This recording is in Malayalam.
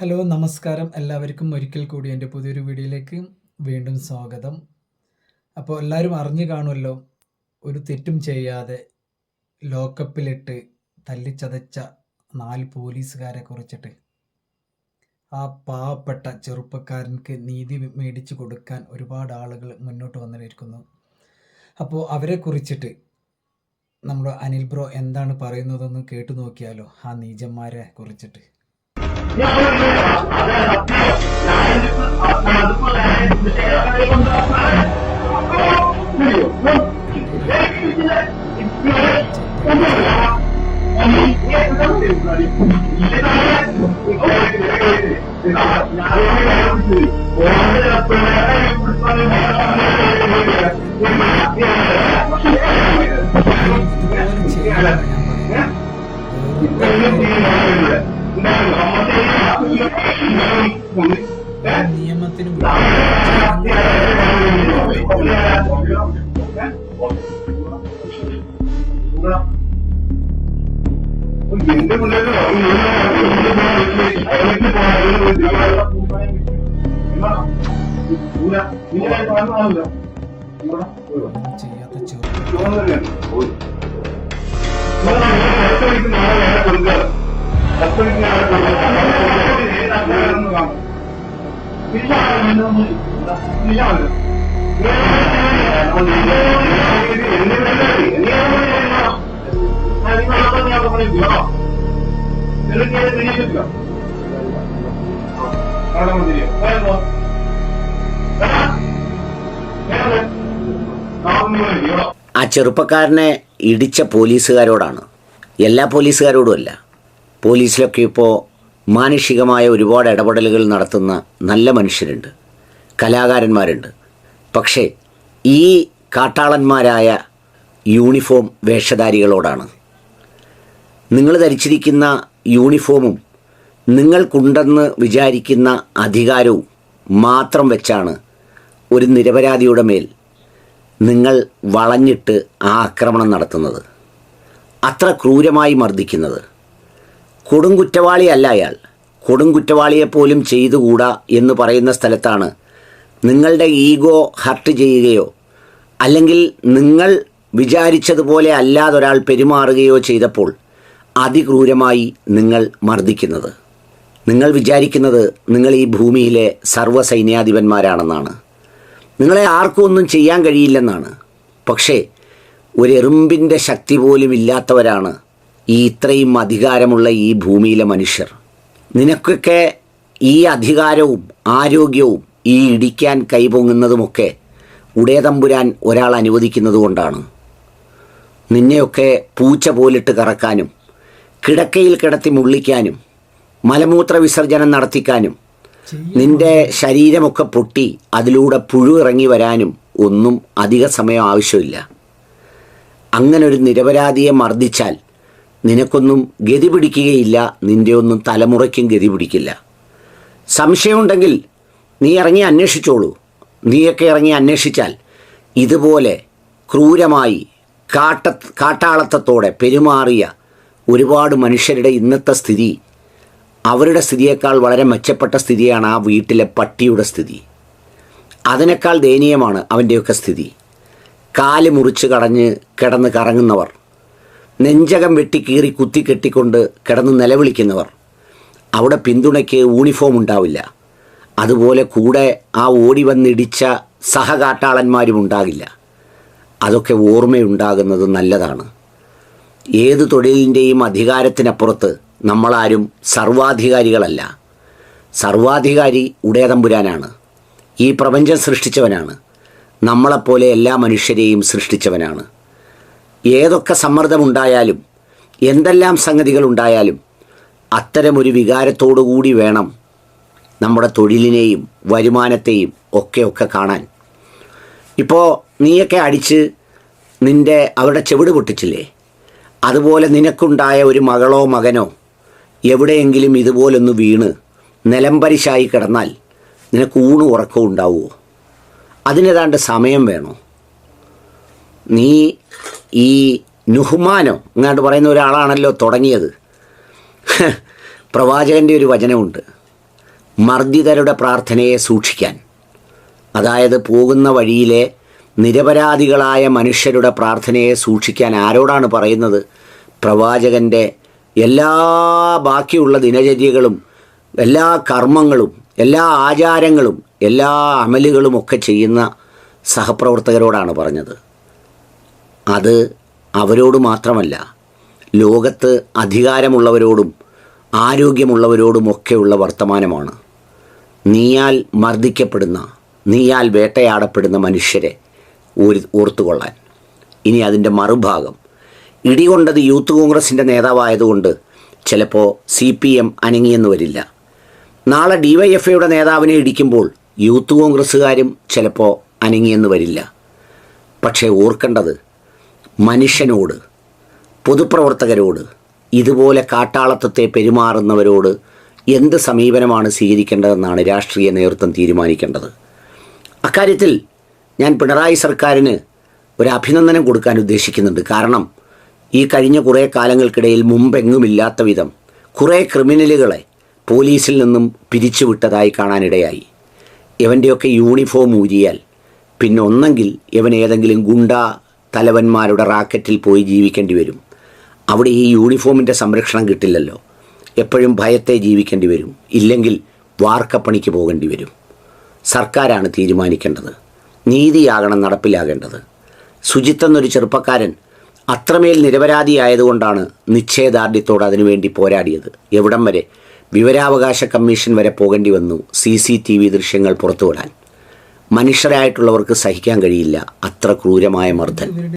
ഹലോ നമസ്കാരം. എല്ലാവർക്കും ഒരിക്കൽ കൂടി എന്റെ പുതിയൊരു വീഡിയോയിലേക്ക് വീണ്ടും സ്വാഗതം. അപ്പോൾ എല്ലാവരും അറിഞ്ഞു കാണുമല്ലോ ഒരു തെറ്റും ചെയ്യാതെ ലോക്കപ്പിലിട്ട് തല്ലിച്ചതച്ച നാല് പോലീസുകാരെ കുറിച്ചിട്ട്. ആ പാവപ്പെട്ട ചെറുപ്പക്കാരൻക്ക് നീതി മേടിച്ചു കൊടുക്കാൻ ഒരുപാട് ആളുകൾ മുന്നോട്ട് വന്നിരിക്കുന്നു. അപ്പോൾ അവരെ കുറിച്ചിട്ട് നമ്മുടെ അനിൽ ബ്രോ എന്താണ് പറയുന്നതെന്ന് കേട്ടു നോക്കിയാലോ ആ നീചന്മാരെ കുറിച്ചിട്ട്. Yeah, I'm എന്റെ പിള്ളേര് ചെയ്യാത്ത ചെറു ോ ആ ചെറുപ്പക്കാരനെ ഇടിച്ച പോലീസുകാരോടാണ്. എല്ലാ പോലീസുകാരോടുമല്ല പോലീസിലൊക്കെ ഇപ്പോൾ മാനുഷികമായ ഒരുപാട് ഇടപെടലുകൾ നടത്തുന്ന നല്ല മനുഷ്യരുണ്ട്. കലാകാരന്മാരുണ്ട്. പക്ഷേ ഈ കാട്ടാളന്മാരായ യൂണിഫോം വേഷധാരികളോടാണ്. നിങ്ങൾ ധരിച്ചിരിക്കുന്ന യൂണിഫോമും നിങ്ങൾക്കുണ്ടെന്ന് വിചാരിക്കുന്ന അധികാരവും മാത്രം വെച്ചാണ് ഒരു നിരപരാധിയുടെ മേൽ നിങ്ങൾ വളഞ്ഞിട്ട് ആ ആക്രമണം നടത്തുന്നത്. അത്ര ക്രൂരമായി മർദ്ദിക്കുന്നത്. കൊടുങ്കുറ്റവാളിയല്ല അയാൾ. കൊടുങ്കുറ്റവാളിയെപ്പോലും ചെയ്തുകൂടാ എന്ന് പറയുന്ന സ്ഥലത്താണ് നിങ്ങളുടെ ഈഗോ ഹർട്ട് ചെയ്യുകയോ അല്ലെങ്കിൽ നിങ്ങൾ വിചാരിച്ചതുപോലെ അല്ലാതൊരാൾ പെരുമാറുകയോ ചെയ്തപ്പോൾ അതിക്രൂരമായി നിങ്ങൾ മർദ്ദിക്കുന്നത്. നിങ്ങൾ വിചാരിക്കുന്നത് നിങ്ങൾ ഈ ഭൂമിയിലെ സർവസൈന്യാധിപന്മാരാണെന്നാണ്. നിങ്ങളെ ആർക്കും ഒന്നും ചെയ്യാൻ കഴിയില്ലെന്നാണ്. പക്ഷേ ഒരു എറുമ്പിന്റെ ശക്തി പോലും ഇല്ലാത്തവരാണ് ഈ ഇത്രയും അധികാരമുള്ള ഈ ഭൂമിയിലെ മനുഷ്യർ. നിനക്കൊക്കെ ഈ അധികാരവും ആരോഗ്യവും ഈ ഇടിക്കാൻ കൈപൊങ്ങുന്നതുമൊക്കെ ഉടേതമ്പുരാൻ ഒരാൾ അനുവദിക്കുന്നത് കൊണ്ടാണ്. നിന്നെയൊക്കെ പൂച്ച പോലിട്ട് കറക്കാനും കിടക്കയിൽ കിടത്തി മുള്ളിക്കാനും മലമൂത്ര വിസർജനം നടത്തിക്കാനും നിന്റെ ശരീരമൊക്കെ പൊട്ടി അതിലൂടെ പുഴു ഇറങ്ങി വരാനും ഒന്നും അധിക സമയം ആവശ്യമില്ല. അങ്ങനൊരു നിരപരാധിയെ മർദ്ദിച്ചാൽ നിനക്കൊന്നും ഗതി പിടിക്കുകയില്ല നിന്റെ ഒന്നും തലമുറയ്ക്കും ഗതി പിടിക്കില്ല. സംശയമുണ്ടെങ്കിൽ നീ ഇറങ്ങി അന്വേഷിച്ചോളൂ. നീയൊക്കെ ഇറങ്ങി അന്വേഷിച്ചാൽ ഇതുപോലെ ക്രൂരമായി കാട്ട കാട്ടാളത്തത്തോടെ പെരുമാറിയ ഒരുപാട് മനുഷ്യരുടെ ഇന്നത്തെ സ്ഥിതി അവരുടെ സ്ഥിതിയേക്കാൾ വളരെ മെച്ചപ്പെട്ട സ്ഥിതിയാണ് ആ വീട്ടിലെ പട്ടിയുടെ സ്ഥിതി. അതിനേക്കാൾ ദയനീയമാണ് അവന്റെയൊക്കെ സ്ഥിതി. കാൽ മുറിച്ച് കടഞ്ഞ് കിടന്ന് കറങ്ങുന്നവർ നെഞ്ചകം വെട്ടി കീറി കുത്തി കെട്ടിക്കൊണ്ട് കിടന്ന് നിലവിളിക്കുന്നവർ. അവിടെ പിന്തുണയ്ക്ക് യൂണിഫോം ഉണ്ടാവില്ല. അതുപോലെ കൂടെ ആ ഓടി വന്നിടിച്ച സഹകാട്ടാളന്മാരും ഉണ്ടാകില്ല. അതൊക്കെ ഓർമ്മയുണ്ടാകുന്നത് നല്ലതാണ്. ഏത് തൊഴിലിന്റെയും അധികാരത്തിനപ്പുറത്ത് നമ്മളാരും സർവാധികാരികളല്ല. സർവാധികാരി ഉടയതമ്പുരാനാണ്. ഈ പ്രപഞ്ചം സൃഷ്ടിച്ചവനാണ്. നമ്മളെപ്പോലെ എല്ലാ മനുഷ്യരെയും സൃഷ്ടിച്ചവനാണ്. ഏതൊക്കെ സമ്മർദ്ദമുണ്ടായാലും എന്തെല്ലാം സംഗതികൾ ഉണ്ടായാലും അത്തരമൊരു വികാരത്തോടു കൂടി വേണം നമ്മുടെ തൊഴിലിനെയും വരുമാനത്തെയും ഒക്കെ ഒക്കെ കാണാൻ. ഇപ്പോൾ നീയൊക്കെ അടിച്ച് നിന്റെ അവരുടെ ചെവിട് പൊട്ടിച്ചില്ലേ? അതുപോലെ നിനക്കുണ്ടായ ഒരു മകളോ മകനോ എവിടെയെങ്കിലും ഇതുപോലൊന്ന് വീണ് നിലംപരിശായി കിടന്നാൽ നിനക്ക് ഊണ് ഉറക്കവും ഉണ്ടാവുമോ അതിനേതാണ്ട് സമയം വേണോ? നീ ഈ നുഹ്മാനോ ഇങ്ങാണ്ട് പറയുന്ന ഒരാളാണല്ലോ തുടങ്ങിയത്. പ്രവാചകന്റെ ഒരു വചനമുണ്ട്. മർദ്ദിതരുടെ പ്രാർത്ഥനയെ സൂക്ഷിക്കാൻ. അതായത് പോകുന്ന വഴിയിലെ നിരപരാധികളായ മനുഷ്യരുടെ പ്രാർത്ഥനയെ സൂക്ഷിക്കാൻ ആരോടാണ് പറയുന്നത്? പ്രവാചകന്റെ എല്ലാ ബാക്കിയുള്ള ദിനചര്യകളും എല്ലാ കർമ്മങ്ങളും എല്ലാ ആചാരങ്ങളും എല്ലാ അമലുകളും ഒക്കെ ചെയ്യുന്ന സഹപ്രവർത്തകരോടാണ് പറഞ്ഞത്. അത് അവരോട് മാത്രമല്ല ലോകത്ത് അധികാരമുള്ളവരോടും ആരോഗ്യമുള്ളവരോടുമൊക്കെയുള്ള വർത്തമാനമാണ്. നീയാൽ മർദ്ദിക്കപ്പെടുന്ന നീയാൽ വേട്ടയാടപ്പെടുന്ന മനുഷ്യരെ ഓരി ഓർത്തുകൊള്ളാൻ. ഇനി അതിന്റെ മറുഭാഗം. ഇടികൊണ്ടത് യൂത്ത് കോൺഗ്രസിന്റെ നേതാവായതുകൊണ്ട് ചിലപ്പോൾ സി പി എം അനങ്ങിയെന്ന് വരില്ല. നാളെ ഡി വൈ എഫ് ഐയുടെ നേതാവിനെ ഇടിക്കുമ്പോൾ യൂത്ത് കോൺഗ്രസ്സുകാരും ചിലപ്പോൾ അനങ്ങിയെന്ന് വരില്ല. പക്ഷേ ഓർക്കേണ്ടത് മനുഷ്യനോട് പൊതുപ്രവർത്തകരോട് ഇതുപോലെ കാട്ടാളത്വത്തെ പെരുമാറുന്നവരോട് എന്ത് സമീപനമാണ് സ്വീകരിക്കേണ്ടതെന്നാണ് രാഷ്ട്രീയ നേതൃത്വം തീരുമാനിക്കേണ്ടത്. അക്കാര്യത്തിൽ ഞാൻ പിണറായി സർക്കാരിന് ഒരു അഭിനന്ദനം കൊടുക്കാൻ ഉദ്ദേശിക്കുന്നുണ്ട്. കാരണം ഈ കഴിഞ്ഞ കുറേ കാലങ്ങൾക്കിടയിൽ മുമ്പെങ്ങുമില്ലാത്ത വിധം കുറേ ക്രിമിനലുകളെ പോലീസിൽ നിന്നും പിരിച്ചുവിട്ടതായി കാണാനിടയായി. ഇവന്റെയൊക്കെ യൂണിഫോം ഊരിയാൽ പിന്നെ ഒന്നെങ്കിൽ ഇവൻ ഏതെങ്കിലും ഗുണ്ട തലവന്മാരുടെ റാക്കറ്റിൽ പോയി ജീവിക്കേണ്ടി വരും. അവിടെ ഈ യൂണിഫോമിന്റെ സംരക്ഷണം കിട്ടില്ലല്ലോ. എപ്പോഴും ഭയത്തെ ജീവിക്കേണ്ടി വരും. ഇല്ലെങ്കിൽ വാർക്കപ്പണിക്ക് പോകേണ്ടി വരും. സർക്കാരാണ് തീരുമാനിക്കേണ്ടത്. നീതിയാകണം നടപ്പിലാകേണ്ടത്. സുജിത്ത് എന്നൊരു ചെറുപ്പക്കാരൻ അത്രമേൽ നിരപരാധിയായതുകൊണ്ടാണ് നിശ്ചയദാർഢ്യത്തോട് അതിനുവേണ്ടി പോരാടിയത്. എവിടം വരെ വിവരാവകാശ കമ്മീഷൻ വരെ പോകേണ്ടി വന്നു സി സി ടി വി ദൃശ്യങ്ങൾ പുറത്തുവിടാൻ. മനുഷ്യരായിട്ടുള്ളവർക്ക് സഹിക്കാൻ കഴിയില്ല. അത്ര ക്രൂരമായ മർദ്ദൻ.